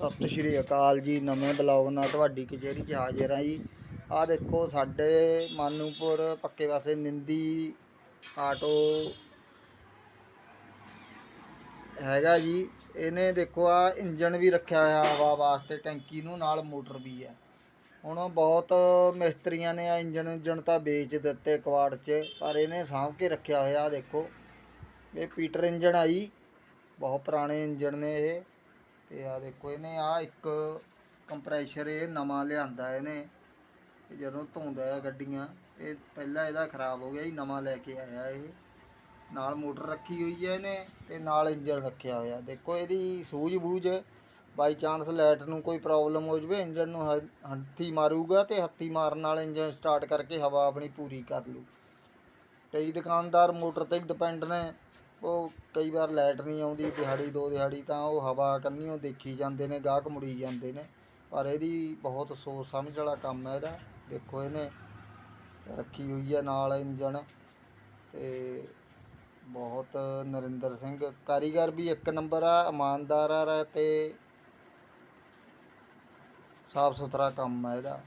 ਸਤਿ ਸ਼੍ਰੀ ਅਕਾਲ ਜੀ, ਨਵੇਂ ਬਲੌਗ ਨਾਲ ਤੁਹਾਡੀ ਕਚਹਿਰੀ 'ਚ ਹਾਜ਼ਰ ਹਾਂ ਜੀ। ਆਹ ਦੇਖੋ ਸਾਡੇ ਮਾਨੂਪੁਰ ਪੱਕੇ ਪਾਸੇ ਨਿੰਦੀ ਆਟੋ ਹੈਗਾ ਜੀ। ਇਹਨੇ ਦੇਖੋ ਆ ਇੰਜਨ ਵੀ ਰੱਖਿਆ ਹੋਇਆ ਹਵਾ ਵਾਸਤੇ, ਟੈਂਕੀ ਨੂੰ ਨਾਲ ਮੋਟਰ ਵੀ ਹੈ। ਹੁਣ ਬਹੁਤ ਮਿਸਤਰੀਆਂ ਨੇ ਆ ਇੰਜਨ ਇੰਜਨ ਤਾਂ ਵੇਚ ਦਿੱਤੇ ਕਵਾੜ 'ਚ, ਪਰ ਇਹਨੇ ਸਾਂਭ ਕੇ ਰੱਖਿਆ ਹੋਇਆ ਦੇਖੋ। ਇਹ ਪੀਟਰ ਇੰਜਨ ਆ ਜੀ, ਬਹੁਤ ਪੁਰਾਣੇ ਇੰਜਨ ਨੇ ਇਹ। ਤੇ ਆ ਦੇਖੋ ਇਹਨੇ ਆ ਇੱਕ ਕੰਪਰੈਸ਼ਰ ਇਹ ਨਵਾਂ ਲਿਆਂਦਾ ਇਹਨੇ ਜਦੋਂ ਧੋਂਦਾ ਹੈ ਗੱਡੀਆਂ, ਇਹ ਪਹਿਲਾਂ ਇਹਦਾ ਖਰਾਬ ਹੋ ਗਿਆ ਜੀ, ਨਵਾਂ ਲੈ ਕੇ ਆਇਆ ਇਹ। ਨਾਲ ਮੋਟਰ ਰੱਖੀ ਹੋਈ ਹੈ ਇਹਨੇ ਤੇ ਨਾਲ ਇੰਜਨ ਰੱਖਿਆ ਹੋਇਆ। ਦੇਖੋ ਇਹਦੀ ਸੂਝ ਬੂਝ ਬਾਈ ਚਾਂਸ ਲਾਈਟ ਨੂੰ ਕੋਈ ਪ੍ਰੋਬਲਮ ਹੋ ਜਵੇ ਇੰਜਨ ਨੂੰ ਹ- ਹੱਥੀ ਮਾਰੂਗਾ ਤੇ ਹੱਥੀ ਮਾਰਨ ਨਾਲ ਇੰਜਨ ਸਟਾਰਟ ਕਰਕੇ ਹਵਾ ਆਪਣੀ ਪੂਰੀ ਕਰ ਲੂ ਕਈ ਦੁਕਾਨਦਾਰ ਮੋਟਰ ਤੇ ਡਿਪੈਂਡ ਨੇ। ਉਹ ਕਈ ਵਾਰ ਲਾਈਟ ਨਹੀਂ ਆਉਂਦੀ, ਦਿਹਾੜੀ, ਦੋ ਦਿਹਾੜੀ ਤਾਂ ਉਹ ਹਵਾ ਕੰਨੀਓ ਦੇਖੀ ਜਾਂਦੇ ਨੇ, ਗਾਹਕ ਮੁੜੀ ਜਾਂਦੇ ਨੇ। ਪਰ ਇਹਦੀ ਬਹੁਤ ਸੋਚ ਸਮਝ ਵਾਲਾ ਕੰਮ ਹੈ ਇਹਦਾ। ਦੇਖੋ ਇਹਨੇ ਰੱਖੀ ਹੋਈ ਹੈ ਨਾਲ ਇੰਜਣ ਤੇ ਬਹੁਤ ਨਰਿੰਦਰ ਸਿੰਘ ਕਾਰੀਗਰ ਵੀ ਇੱਕ ਨੰਬਰ ਆ, ਇਮਾਨਦਾਰ ਆ ਤੇ ਸਾਫ਼ ਸੁਥਰਾ ਕੰਮ ਹੈ ਇਹਦਾ।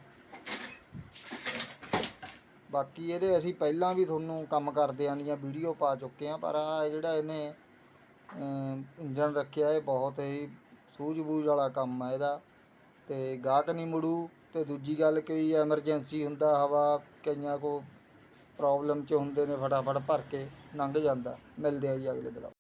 ਬਾਕੀ ਇਹਦੇ ਅਸੀਂ ਪਹਿਲਾਂ ਵੀ ਤੁਹਾਨੂੰ ਕੰਮ ਕਰਦਿਆਂ ਦੀਆਂ ਵੀਡੀਓ ਪਾ ਚੁੱਕੇ ਆ ਪਰ ਆ ਜਿਹੜਾ ਇਹਨੇ ਅਮ, ਇੰਜਨ ਰੱਖਿਆ ਇਹ ਬਹੁਤ ਹੀ ਸੂਝ-ਬੂਝ ਵਾਲਾ ਕੰਮ ਆ ਇਹਦਾ। ਤੇ ਗਾਹਕ ਨਹੀਂ ਮੁੜੂ ਤੇ ਦੂਜੀ ਗੱਲ ਕੋਈ ਐਮਰਜੈਂਸੀ ਹੁੰਦਾ ਹਵਾ ਕਈਆਂ ਕੋ ਪ੍ਰੋਬਲਮ ਚ ਹੁੰਦੇ ਨੇ ਫਟਾਫਟ ਭਰ ਕੇ ਲੰਘ ਜਾਂਦਾ। ਮਿਲਦੇ ਆ ਜੀ ਅਗਲੇ ਬਲੌਗ